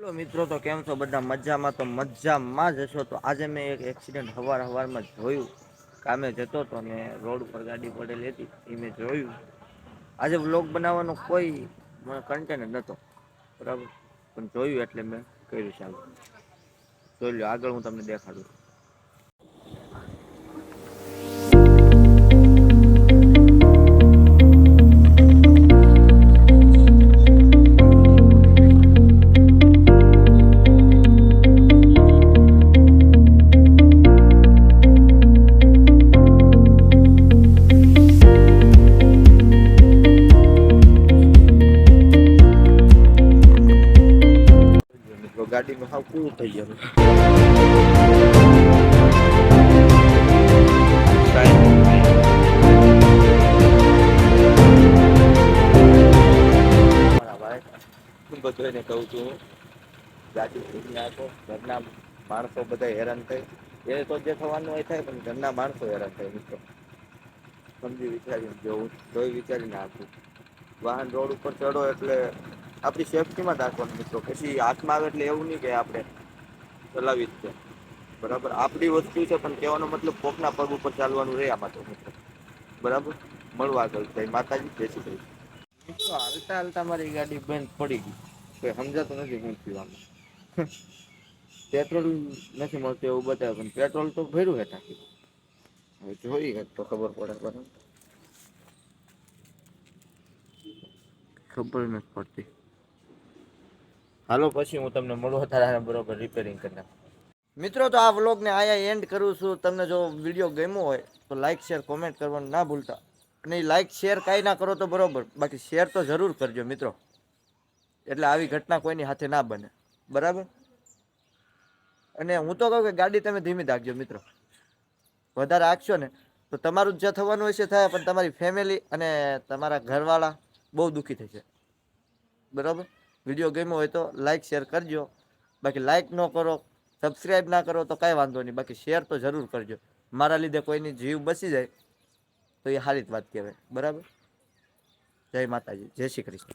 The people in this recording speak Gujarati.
હેલો મિત્રો, તો કેમ છો? બધા મજામાં? તો મજામાં જ હશો. તો આજે મેં એક એક્સિડન્ટ હવાર હવારમાં જોયું. કામે જતો હતો ને રોડ ઉપર ગાડી પડેલી હતી. એ મેં જોયું. આજે વ્લોગ બનાવવાનો કોઈ મને કન્ટેન્ટ નહોતો બરાબર? પણ જોયું એટલે મેં કર્યું ચાલુ. જોઈ લો આગળ હું તમને દેખાડું. ગાડીમાં હાવ પૂરું થઈ ગયું. મારા ભાઈ બધું એને કહું છું. ગાડી આપો ઘરના માણસો બધા હેરાન થઈ એ તો જે થવાનું એ થાય, પણ ઘરના માણસો હેરાન થાય, મિત્રો. સમજી વિચારીને જોઉં જોઈ વિચારીને આપું વાહન રોડ ઉપર ચડો એટલે આપણી સેફટીમાં જ રાખવાનું મિત્રો. પછી હાથમાં આવે એટલે એવું નહીં કે આપણે ચલાવી જ છે. બરાબર? આપણી વસ્તુ છે, પણ કહેવાનો મતલબ કોકના પગ ઉપર ચાલવાનું રહે આમાં તો. મિત્રો બરાબર? મળવા આગળ જય માતાજી, જય શ્રી કૃષ્ણ. હાલતા હાલતા મારી ગાડી બંધ પડી ગઈ. કોઈ સમજાતું નથી હું પીવાનું. પેટ્રોલ નથી મળતું એવું બતાવે, પણ પેટ્રોલ તો ભર્યું હે ટાંકી હવે જોઈએ તો ખબર પડે બરાબર. ખબર નથી પડતી. હાલો, પછી હું તમને મળું તારા બરોબર રિપેરિંગ કરી નાખું મિત્રો, તો આ વ્લોગને આયા એન્ડ કરું છું. તમને જો વીડિયો ગમ્યો હોય, તો લાઈક શેર કોમેન્ટ કરવાનું ના ભૂલતા. અને લાઈક શેર કાંઈ ના કરો તો બરોબર. બાકી શેર તો જરૂર કરજો મિત્રો. એટલે આવી ઘટના કોઈની હાથે ના બને. બરાબર? અને હું તો કહું કે ગાડી તમે ધીમી રાખજો મિત્રો. વધારે આંકશો ને, તો તમારું જે થવાનું હશે થાય, પણ તમારી ફેમિલી અને તમારા ઘરવાળા બહુ દુઃખી થશે. બરાબર? વીડિયો ગમ્યો હોય તો લાઈક શેર કરજો. બાકી લાઈક ન કરો સબસ્ક્રાઈબ ના કરો તો કાંઈ વાંધો નહીં. બાકી શેર તો જરૂર કરજો. મારા લીધે કોઈની જીવ બસી જાય તો એ સારી વાત કહેવાય. બરાબર? જય માતાજી. જય શ્રી કૃષ્ણ.